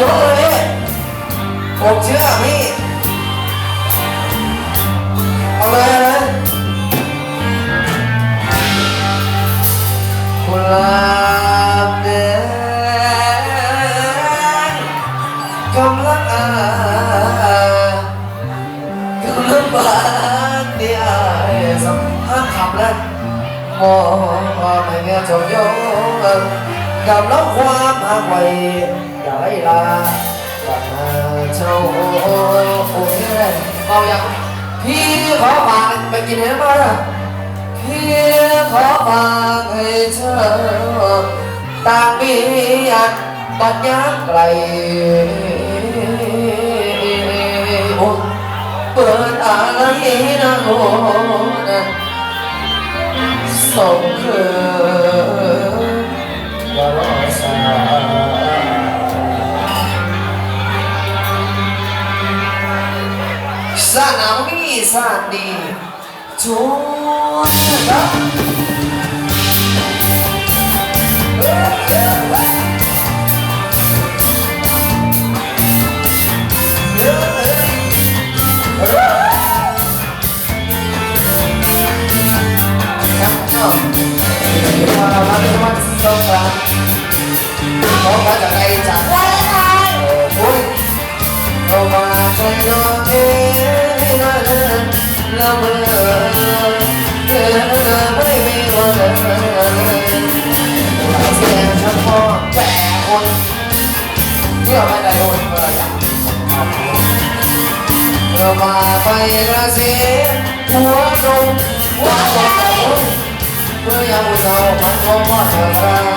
ยกเลยผมเชื่อพี่เอาเลยนะคุณลาบแดงกำลังอากำลังบานเดียสัมผัสคำแรกมองไม่เงี้ยจะยกกำลังความหากไว้ อยาไลลาอามเช่าโอ้โหโอ้เลยเอาอย่างพี่ขอฝากไปกินเนื้อมาละพี่ขอฝากให้เธอต่างมีอักตอนยักไกลเปิดอะไรนะโอ้นะสมคือว่าสา 사나미 산디 좋아요 Hãy subscribe cho kênh Ghiền Mì Gõ Để không bỏ lỡ những video hấp dẫn ละเมอเธอไม่มีวันเลยเสียงเฉพาะแต่คนเที่ยวไม่ได้คนเบื่อเธอมาไปละเสียหัวลงหัวใจเมื่อยามเศรามันก็มอดเธอ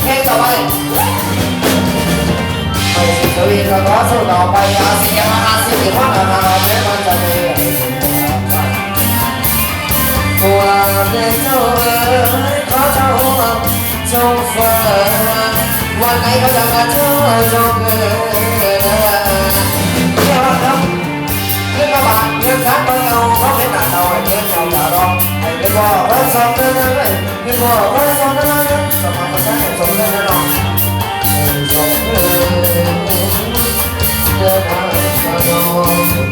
Sui ka ka su ka pa ya si ma na si ki ma na na che ma cha ni. Ku la de su ka cha hu ma chung phu wa nai ka ya ka chu chung ge na. Ke ma ka ke ka ba ke sa pa ya hu ka ke na ta wa ke ya ya ro. Ai ke ko ba sa na 때가 있어요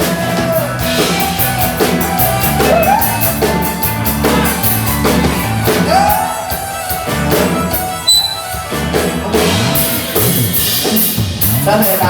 That's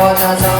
করা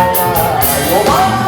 は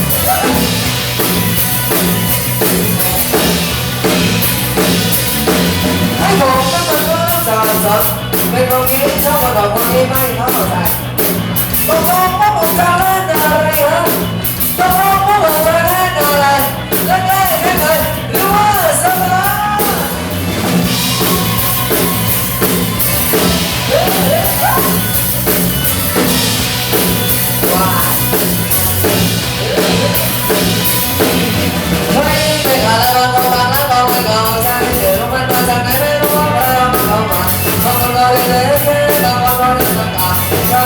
สเป็นคนนี้ชอบมาดอกคนนี้ไม่เท่าไหร่ตกลงว่าผมจะเลิ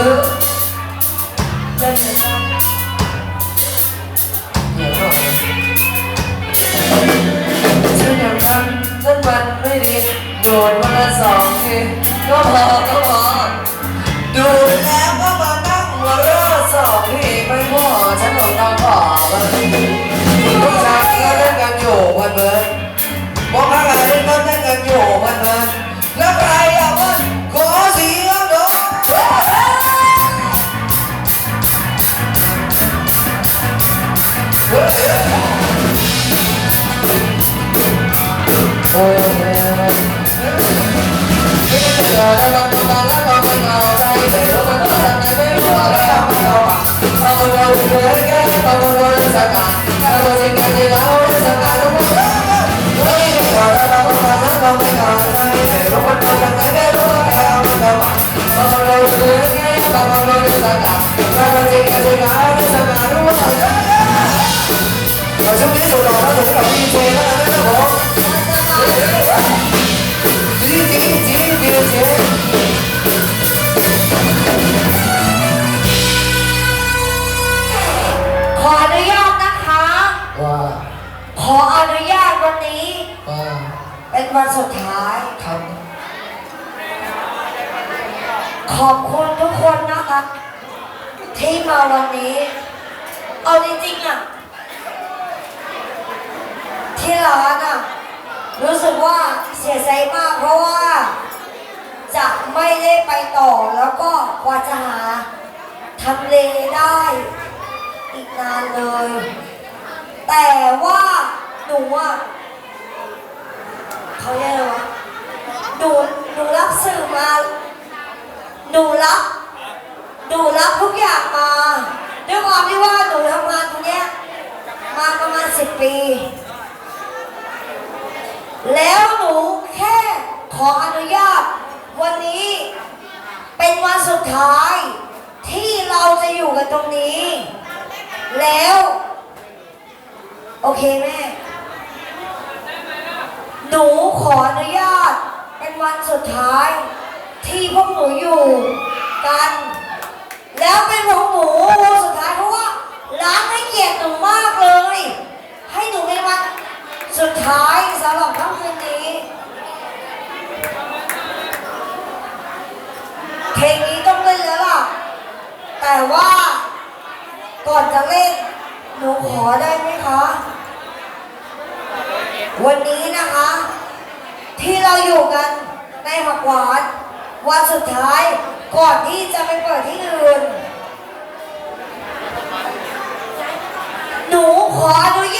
อเล่นนยวหน่ท่วนฟันไม่ดีโดดวันละสองทีก็พอก็พอดูแล้วก็มานั่งหัเราะสองทีไม่พอฉันของเาขอมาทุกจัก็เล่นกันอยู่วันเบิร์ดบางจัก็เล่นกันอยู่บิร์ Baba Lord, Baba Lord, Baba Lord, Baba Lord, Baba Lord, Baba Lord, Baba Lord, ขออนุญาตนะคะขออนุญาตวันนี้เป็นวันสุดท้ายขอบคุณทุกคนนะคะ ที่มาวันนี้ เอาจริงๆอะ ที่ร้านอะรู้สึกว่าเสียใจมากเพราะว่า จะไม่ได้ไปต่อแล้วก็กว่าจะหาทำเลได้อีกนานเลย แต่ว่าหนูอะเขาเรียกอะไรวะหนูหนูรับสื่อมาหนูรับหนูรับทุกอย่างมาด้วยความที่ว่าหนูทำงานตรงเนี้ยมาประมาณสิบปี แล้วหนูแค่ขออนุญาต วันนี้เป็นวันสุดท้ายที่เราจะอยู่กันตรงนี้ แล้ว โอเคแม่ หนูขออนุญาต เป็นวันสุดท้าย ที่พวกหนูอยู่กัน แล้วเป็นของหนูสุดท้ายเพราะว่าร้านให้เกียรติหนูมาก สุดท้ายสำหรับค่ำคืนนี้ เพลงนี้ต้องเล่นแล้วล่ะ แต่ว่าก่อนจะเล่น หนูขอได้ไหมคะ วันนี้นะคะ ที่เราอยู่กันในผักหวานวันสุดท้ายก่อนที่จะไปเปิดที่อื่น หนูขออนุญาต